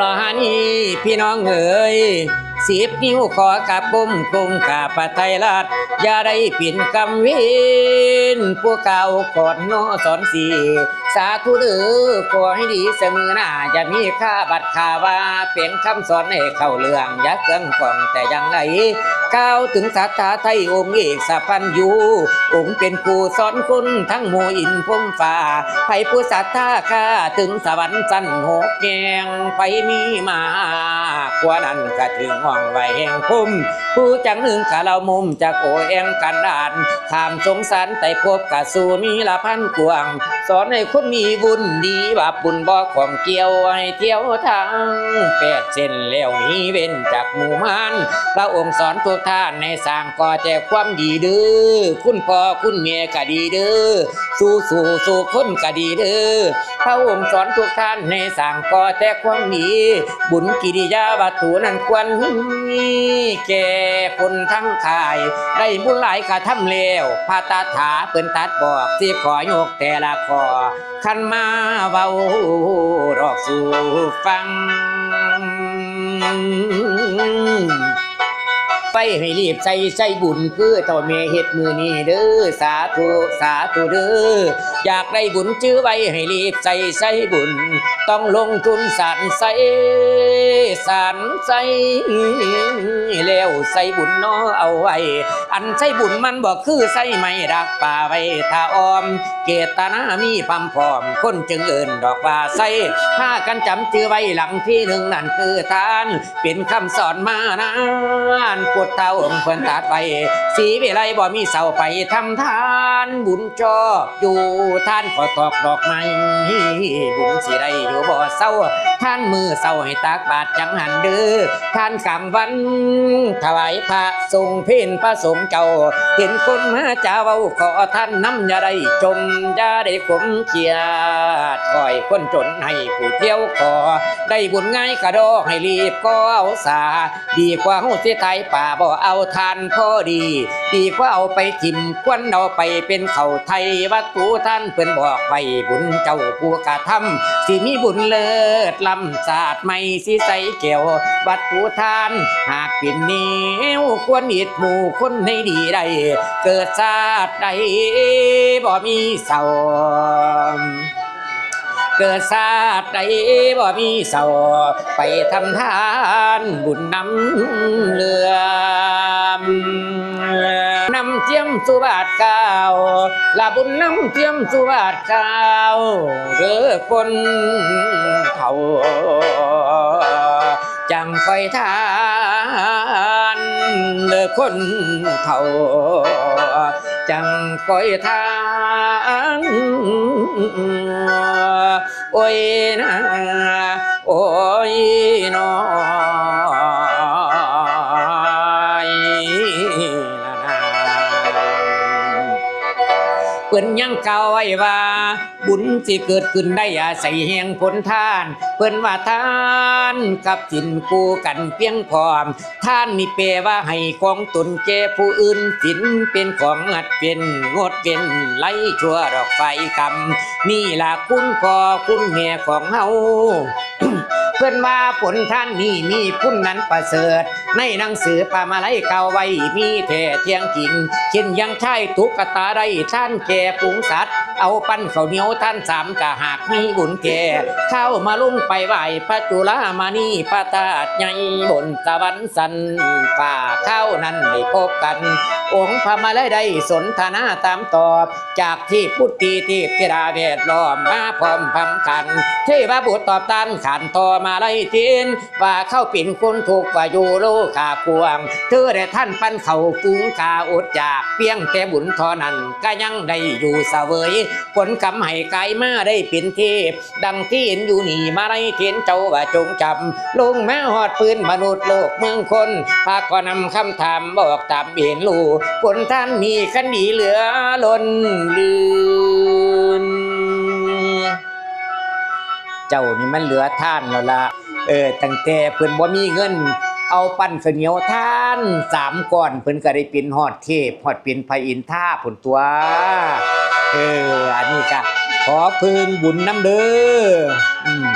ละฮานีพี่น้องเอ๋ยสิบนิ้วขอกับกุมกุมกาปะไทยราชอย่าได้ปิ่นกำวินผู้เก่ากอดโนสอนสีสาธุเด้อขอให้ดีเสมอหน้าจะมีค่าบัตรค่าว่าเป็นคำสอนให้เข้าเรื่องอยักเกิงกล่องแต่ยังไร ก้าวถึงศรัทธาไทยองค์เอกสัพันยูองค์เป็นครูสอนคุณทั้งหมู่อินพรหมฟ้าไผผู้ศรัทธาข้าถึงสวรรค์สั้นหกแกงไผมีมากว่านั้นก็ถึงห้องไว้แห่งพุ่มผู้จังหนึ่งกะเรามุมจากโอแองกันดานถามสงสารไต่พบกะสูมีละพันกวาง สอนให้คนมีบุญดีบาปบุญบ่ของเกี่ยวให้เที่ยวทางแปดเส้นแล้วนี้เว้นจากหมู่มานพระองค์สอนทุกท่านในสร้างก่อแต่ความดีเด้อคุณพ่อคุณเมียก็ดีเด้อสู้สู่สู่คนก็ดีเด้อพระองค์สอนทุกท่านในสร้างก่อแต่ความดีบุญกิริยาวัตถุนั้นควรมีแก่คนทั้งขาย ได้บุญหลายกะทำแล้วพาตาถาเปิ้นตัดบอกสิขอโยกแต่ละขอคันมาเว้ารอกสู่ฟัง ไปให้รีบใส่ใส่บุญคือเจ้าแม่เฮ็ดมือนี้เด้อสาธุสาธุเด้ออยากได้บุญจื้อไว้ให้รีบใส่ใส่บุญ ต้องลงทุนสานใส่ สารใส่แล้วใส่บุญน้อเอาไว้ อันใส่บุญมันบอกคือใส่ไม่รักป่าไว้ถ้าออม เกตนามีพัมพร้อม คนจึงเอิ่นดอกว่าใส่ถ้ากันจำจือไว้หลังที่หนึ่งนั่นคือทาน เป็นคำสอนมานานพุทธาองค์เพื่อนตัดไป สีวิไลบ่มีเสาไปทำทานบุญจออยู่ท่านขอตอกดอกไม้บุญสิได้อยู่บ่เศร้าท่านมือเศร้าให้ตักบาตรจังหันเด้อท่านกลางวันถวายพระทรงเพนพระสงฆ์เจ้า เห็นคนมาจ้าเว้าขอท่านน้ำอย่าได้จมอย่าได้ขมเขียดคอยคนจนให้ผู้เที่ยวขอ ได้บุญง่ายกระดอให้รีบก็เอาสา ดีกว่าเฮาสิไทยป่าบ่เอาทานพอดีดีกว่าเอาไปทิมควนเอาไปเป็นเข่าไทยวัตถุท่านเพิ่อนบอกไว้บุญเจ้าผู้กระทำสิมีบุญเลิศลำศาสตร์ไม่สิใสเกี่ยววัตถุทาน หากเป็นนิ้วควรอิดหมู่คนให้ดีได้เกิดชาติใดบ่มีเศร้า เกิดชาติใดบ่มีเศร้าไปทำทานบุญนำเรือมนำเทียมสุบาทก้าวลาบุญนำเทียมสุบาทก้าวเรือคนเท่าจังคอยทานเลือคนเท่าจังคอยทาน โอ้ยนะโอ้ยน้อ เปิ้นยังเก่าไว้ว่า บุญสิเกิดขึ้นได้อาศัยแห่งผลทานเปิ้นว่าทานกับสินคู่กันเพียงพร้อมท่านนี่แปลว่าให้ของตนแก่ผู้อื่นสินเป็นของงัดเป็นงดเป็นไล่ชั่วดอกไฟกำนี่ล่ะคุณพ่อคุณแม่ของเฮา พื่อนว่าผลท่านนี่มีคุณนั้นประเสริฐ ในหนังสือปามาไลเก่าไว้มีแท้เทียงกินเช่นยังใช่ตุกตาได้ท่านแก่ปุงสัตว์เอาปั้นข้าวเหนียวท่านสามกะหากมีบุญแก่เข้ามาลุ่งไปไหวพระจุลามานีพระตาดใหญ่บนสวรรค์สันฝ่าเข้านั้นได้พบกัน องค์พระมาไลได้สนทนาตามตอบ จากที่พุทธีที่ธิราเวทล้อมมาพร้อมพำกันเทวบุตรตอบตันขันต่อมาไล่เทียนว่าเข้าปิ่นคนถูกว่าอยู่โลกาพวงเธอได้ท่านปั้นเขาฟูงกาอดจากเพียงแต่บุญทอนั้นก็ยังได้อยู่เสวยผลกรรมให้กายมาได้เป็นเทพ ดังที่เห็นอยู่นี่มาไล่เทียนเจ้าว่าจงจำลงแม่หอดปืนมนุษย์โลกเมืองคนพาก็นำคำถามบอกตามเห็นลูผลท่านมีขันดีเหลือล้นลืน จ้านี่มันเหลือท่านแล้วละเออตั้งแต่เพิ่นบ่มีเงิน เอาปั้นข้าวเหนียวท่านสามก้อนเพิ่นก็ได้เป็นฮอดเทพฮอดเป็นพระอินทราผลตัวเอออันนี้ก็ขอพึงบุญน้ำเด้ออืม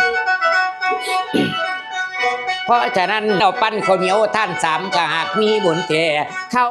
เพราะฉะนั้นเราปั้นข้าวเหนียวท่านสามก็หากมีบุญแท่เข้า